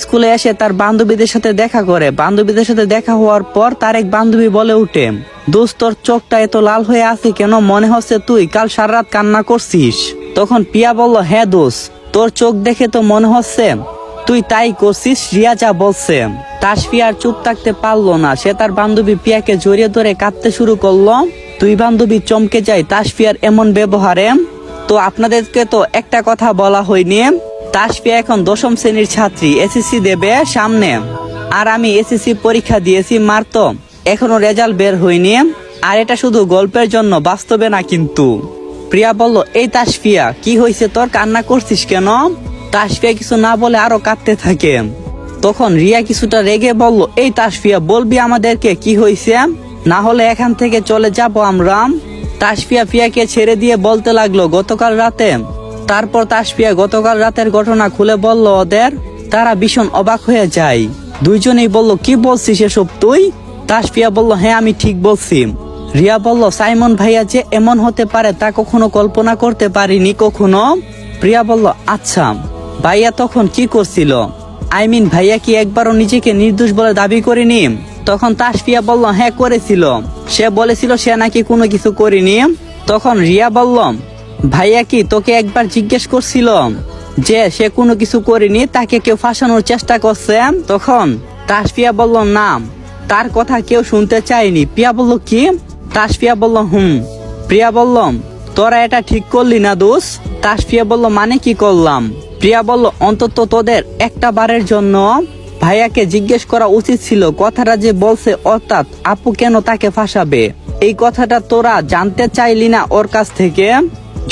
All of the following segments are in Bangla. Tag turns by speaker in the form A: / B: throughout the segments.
A: স্কুলে এসে তার বান্ধবীদের সাথে দেখা করে। বান্ধবীদের সাথে দেখা হওয়ার পর তার এক বান্ধবী বলে উঠে, দোস্ত, তোর চোখটা এত লাল হয়ে আছে কেন? মনে হচ্ছে তুই কাল সারা রাত কান্না করছিস। তখন পিয়া বলল হ্যাঁ দোস্ত, তোর চোখ দেখে তো মনে হচ্ছে তুই তাই করছিস, রিয়া যা বলছে। তাসফিয়া চুপ থাকতে পারল না। সে তার বান্ধবী পিয়াকে জড়িয়ে ধরে কাঁদতে শুরু করল দুই বান্ধবী চমকে যায় তাসফিয়ার এমন ব্যবহারে। তো আপনাদেরকে তো একটা কথা বলা হয়নি তাসফিয়া এখন দশম শ্রেণির ছাত্রী। এসএসসি দেবে সামনে। আর আমি এসএসসি পরীক্ষা দিয়েছি মারত। এখনও রেজাল্ট বের হয়নি। আর এটা শুধু গল্পের জন্য, বাস্তবে না কিন্তু। প্রিয়া বলল, এই তাসফিয়া, কি হয়েছে? তোর কান্না করছিস কেন? তাসফিয়া কিছু না বলে আরও কাঁদতে থাকে। তখন রিয়া কিছুটা রেগে বলল, এই তাসফিয়া, বলবি আমাদেরকে কি হয়েছে? না হলে এখান থেকে চলে যাব আমরা। তাসফিয়া ফিয়াকে ছেড়ে দিয়ে বলতে লাগল, গতকাল রাতে তারপর তাসফিয়া গতকাল রাতের ঘটনা খুলে বলল, ওদের তারা ভীষণ অবাক হয়ে যায়। দুইজনেই বলল, কি বলছিস এসব তুই? তাসফিয়া বলল হ্যাঁ আমি ঠিক বলছি। রিয়া বলল, সাইমন ভাইয়া যে এমন হতে পারে তা কখনো কল্পনা করতে পারিনি, কখনো? প্রিয়া বলল আচ্ছা ভাইয়া তখন কি করছিল? আই মিন, ভাইয়া কি একবারও নিজেকে নির্দোষ বলে দাবি করেনি? তখন তাসফিয়া বলল হ্যাঁ করেছিল। সে বলেছিল, সে নাকি কোনো কিছু করেনি। তখন রিয়া বলল ভাইয়া কি তোকে একবার জিজ্ঞেস করছিল যে সে কোনো কিছু করেনি, তাকে কেউ ফাঁসানোর চেষ্টা করছে? তখন তাসফিয়া বলল, না, তার কথা কেউ শুনতে চায়নি। পিয়া বলল, কি? তাসফিয়া বলল, হুম। প্রিয়া বললাম তোরা এটা ঠিক করলি না দোষ। তাসফিয়া বলল মানে কি করলাম? প্রিয়া বলল, অন্তত তোদের একটা বারের জন্য ভাইয়াকে জিজ্ঞেস করা উচিত ছিল। কথাটা যে বলছে, অর্থাৎ আপু কেন তাকে ফাঁসাবে? এই কথাটা তোরা জানতে চাইলি না ওর কাছ থেকে?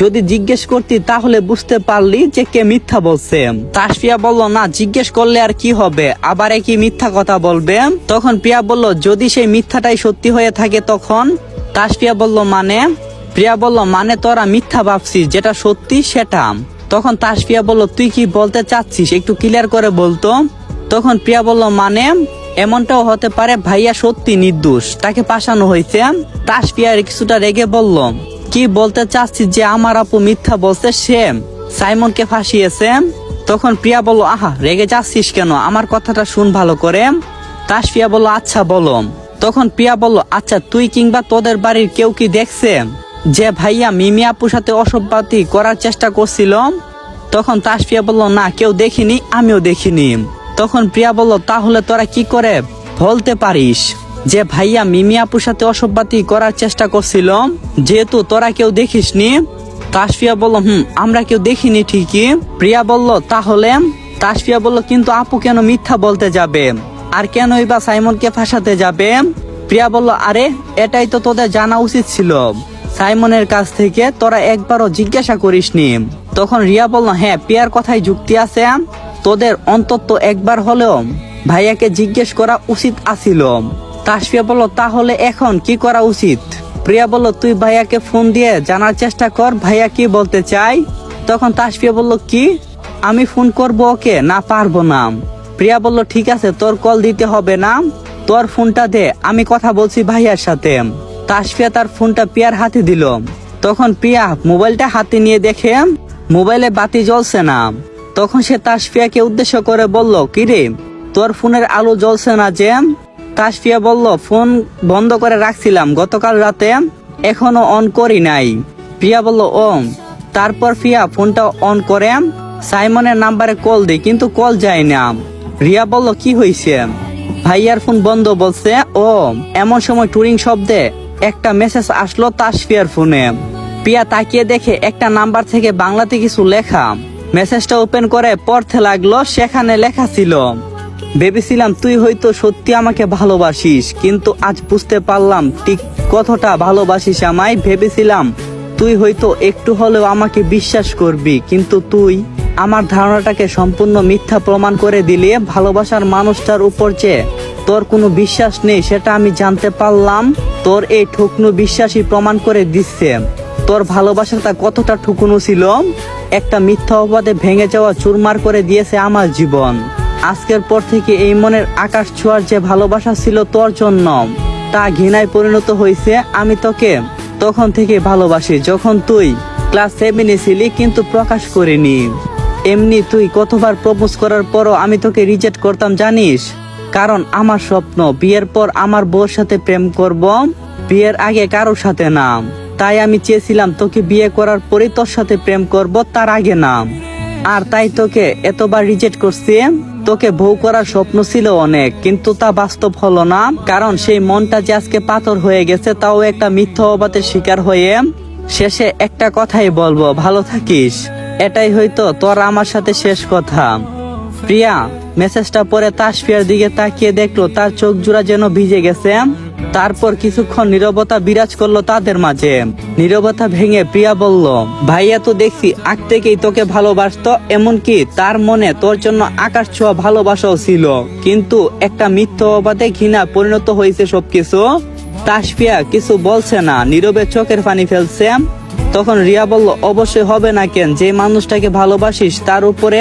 A: যদি জিজ্ঞেস করতি, তাহলে বুঝতে পারলি যে কে মিথ্যা বলছে। তাসফিয়া বলল, না, জিজ্ঞেস করলে আর কি হবে? আবার কি মিথ্যা কথা বলবে? তখন প্রিয়া বলল, যদি সেই মিথ্যাটাই সত্যি হয়ে থাকে তখন? তাসফিয়া বলল মানে? প্রিয়া বলল মানে তোরা মিথ্যা ভাবছিস, যেটা সত্যি সেটা। তখন তাসফিয়া বলল, তুই কি বলতে চাচ্ছিস? একটু ক্লিয়ার করে বলতো। তখন প্রিয়া বলল মানে? এমনটাও হতে পারে, ভাইয়া সত্যি নির্দোষ, তাকে পাশানো হয়েছে। তাসফিয়া কিছুটা রেগে বলল কি বলতে চাচ্ছি যে আমার আপু মিথ্যা বলছে সে সাইমনকে ফাঁসিয়েছে। তখন প্রিয়া বলল, আহা, রেগে যাচ্ছিস কেন? আমার কথাটা শুন ভালো করে। তাসফিয়া বলল আচ্ছা বলো। তখন প্রিয়া বলল আচ্ছা তুই কিংবা তোদের বাড়ির কেউ কি দেখছে যে ভাইয়া মিমি আপুর সাথে অসভ্যতি করার চেষ্টা করছিল? তখন তাসফিয়া বলল, না, কেউ দেখিনি, আমিও দেখিনি। তখন প্রিয়া বলল, তাহলে তোরা কি করে বলতে পারিস? যে ভাইয়া মিমি আপুর সাথে অসভ্যতি করার চেষ্টা করছিল, যেহেতু তোরা কেউ দেখিসনি, তাসফিয়া বলল, হুম, আমরা কেউ দেখিনি ঠিকই। প্রিয়া বলল, তাহলে? তাসফিয়া বলল, কিন্তু আপু কেন মিথ্যা বলতে যাবে? আর কেনই বা সাইমনকে ফাঁসাতে যাবে? প্রিয়া বলল, আরে, এটাই তো তোদের জানা উচিত ছিল। সাইমনের কাছ থেকে তোরা একবারও জিজ্ঞাসা করিসনি। তখন রিয়া বলল হ্যাঁ প্রিয়ার কথাই যুক্তি আছে। তোদের অন্তত একবার হলেও ভাইয়াকে জিজ্ঞেস করা উচিত আছিল। তাসফিয়া বলল, তাহলে এখন কি করা উচিত? প্রিয়া বলল, তুই ভাইয়াকে ফোন দিয়ে জানার চেষ্টা কর, ভাইয়া কি বলতে চাই তখন তাসফিয়া বলল, কি? আমি ফোন করব ওকে? না, পারব না। প্রিয়া বলল, ঠিক আছে, তোর কল দিতে হবে না, তোর ফোনটা দে, আমি কথা বলছি ভাইয়ার সাথে। তাসফিয়া তার ফোনটা পিয়ার হাতে দিল। তখন পিয়া মোবাইলটা হাতে নিয়ে দেখে, মোবাইলে বাতি জ্বলছে না। তখন সে তাসফিয়াকে উদ্দেশ্য করে বলল কিরে তোর ফোনের আলো জ্বলছে না যে? তাসফিয়া বলল, ফোন বন্ধ করে রাখছিলাম, গতকাল রাতে এখনও অন করি নাই। প্রিয়া বলল, ও, তারপর ফিয়া ফোনটা অন করে সাইমনের নাম্বারে কল দিই, কিন্তু কল যায় না। রিয়া বলল, কি হয়েছে ভাইয়ার ফোন বন্ধ বলছে, ও, এমন সময় টুরিং শব্দে একটা মেসেজ আসলো তাসফিয়ার ফোনে। পিয়া তাকিয়ে দেখে একটা নাম্বার থেকে বাংলাতে কিছু লেখা। মেসেজটা ওপেন করে পড়তে লাগল, সেখানে লেখা ছিল ভেবেছিলাম তুই হয়তো সত্যি আমাকে ভালোবাসিস, কিন্তু আজ বুঝতে পারলাম ঠিক কতটা ভালোবাসিস আমায়। ভেবেছিলাম তুই হয়তো একটু হলেও আমাকে বিশ্বাস করবি, কিন্তু তুই আমার ধারণাটাকে সম্পূর্ণ মিথ্যা প্রমাণ করে দিলে। ভালোবাসার মানুষটার উপর যে তোর কোনো বিশ্বাস নেই, সেটা আমি জানতে পারলাম। তোর এই ঠুকনু বিশ্বাসই প্রমাণ করে দিচ্ছে। তোর ভালোবাসাটা কতটা ঠুকুনো ছিল? একটা মিথ্যা অপবাদে ভেঙে যাওয়া চুরমার করে দিয়েছে আমার জীবন। আজকের পর থেকে এই মনের আকাশ ছোঁয়ার যে ভালোবাসা ছিল তোর জন্য, তা ঘৃণায় পরিণত হয়েছে আমি তোকে। তখন থেকে ভালোবাসি যখন তুই ক্লাস সেভেনে ছিলি কিন্তু প্রকাশ করিনি। এমনি তুই কতবার প্রপোজ করার পরও আমি তোকে রিজেক্ট করতাম, জানিস? কারণ আমার স্বপ্ন, বিয়ের পর আমার বউর সাথে প্রেম করব, বিয়ের আগে কারোর সাথে নাম তাই আমি চেয়েছিলাম তোকে বিয়ে করার পরেই তোর সাথে প্রেম করব, তার আগে নাম আর তাই তোকে এতবার রিজেক্ট করছি তোকে বউ করার স্বপ্ন ছিল অনেক, কিন্তু তা বাস্তব হলো না, কারণ সেই মনটা যে আজকে পাথর হয়ে গেছে তাও একটা মিথ্যা অবাতের শিকার হয়ে শেষে একটা কথাই বলব, ভালো থাকিস। এটাই হয়তো তোর আমার সাথে শেষ কথা। প্রিয়া, মেসেজটা পরে তাসফিয়ার দিকে তাকিয়ে দেখল, তার চোখ জোড়া যেন ভিজে গেছে। তারপর কিছুক্ষণ নীরবতা বিরাজ করল তাদের মাঝে। নীরবতা ভেঙে প্রিয়া বলল, ভাইয়া, তো দেখছি আগ থেকেই তোকে ভালোবাসতো, এমনকি তার মনে তোর জন্য আকাশ ছোঁয়া ভালোবাসাও ছিল। কিন্তু একটা মিথ্য অবাদে ঘৃণা পরিণত হয়েছে সবকিছু। তাসফিয়া কিছু বলছে না, নীরবে চোখের পানি ফেলছে। তখন রিয়া বলল, অবশ্যই হবে না কেন, যে মানুষটাকে ভালোবাসিস তার উপরে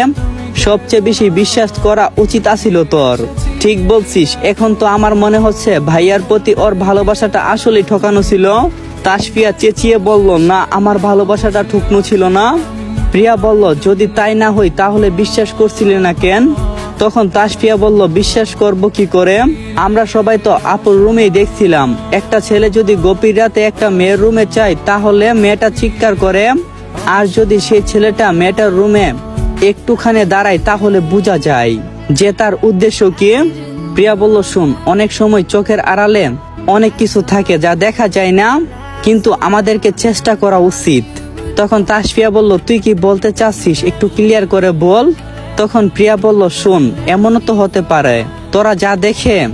A: সবচেয়ে বেশি বিশ্বাস করা উচিত আছিল তোর। ঠিক বলছিস, এখন তো আমার মনে হচ্ছে ভাইয়ার প্রতি ওর ভালোবাসাটা আসলে ঠকানো ছিল। তাসফিয়া চেঁচিয়ে বলল, না, আমার ভালোবাসাটা ঠুকনো ছিল না। প্রিয়া বলল, যদি তাই না হই তাহলে বিশ্বাস করছিলে না কেন? তখন তাসফিয়া বলল, বিশ্বাস করব কি করে? আমরা সবাই তো আপুর রুমেই দেখছিলাম। একটা ছেলে যদি গভীর রাতে একটা মেয়ের রুমে চায়, তাহলে মেয়েটা চিৎকার করে। আর যদি সেই ছেলেটা মেয়েটার রুমে একটুখানি দাঁড়ায়, তাহলে বোঝা যায়। যে তার উদ্দেশ্য কি? প্রিয়া বলল, শুন, অনেক সময় চোখের আড়ালে অনেক কিছু থাকে যা দেখা যায় না, কিন্তু আমাদেরকে চেষ্টা করা উচিত। তখন তাসফিয়া বলল, তুই কি বলতে চাচ্ছিস? একটু ক্লিয়ার করে বল। তখন প্রিয়া বলল, শুন, এমনও তো হতে পারে। তোরা যা দেখে